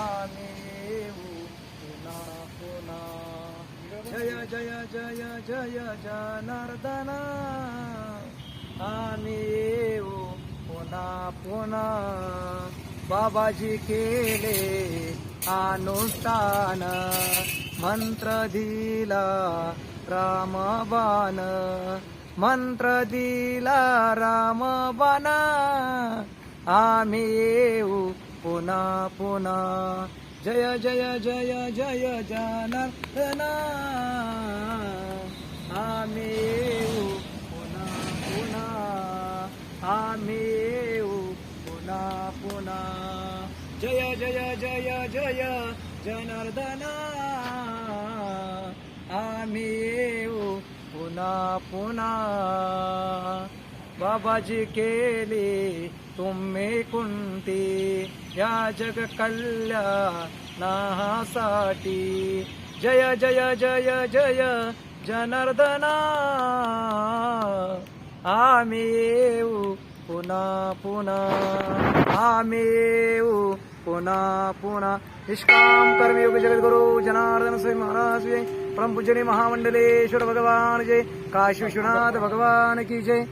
आम्ही येऊ पुन्हा पुन्हा जय जय जय जय जनार्दन आम्ही येऊ पुन्हा पुन्हा बाबाजी केले अनुष्ठान। मंत्र दिला रामबाण मंत्र दिला रामबाण आम्ही येऊ पुन्हा पुन्हा जय जय जय जय जनार्दन आम्ही येऊ पुन्हा पुन्हा आम्ही येऊ पुन्हा पुन्हा जय जय जय जय जनार्दन। आम्ही येऊ पुन्हा पुन्हा बाबाजी केली तुम्ही कुंती. या जग कल्याणासाठी. जय जय जय जय जनार्दना. आम्ही येऊ पुन्हा पुन्हा. आम्ही येऊ पुन्हा पुन्हा. निष्काम कर्मयोग जगद्गुरु जनार्दन स्वामी महाराज परम पूजनी महामंडलेश्वर भगवान जय. काशी विश्वनाथ भगवान की जय.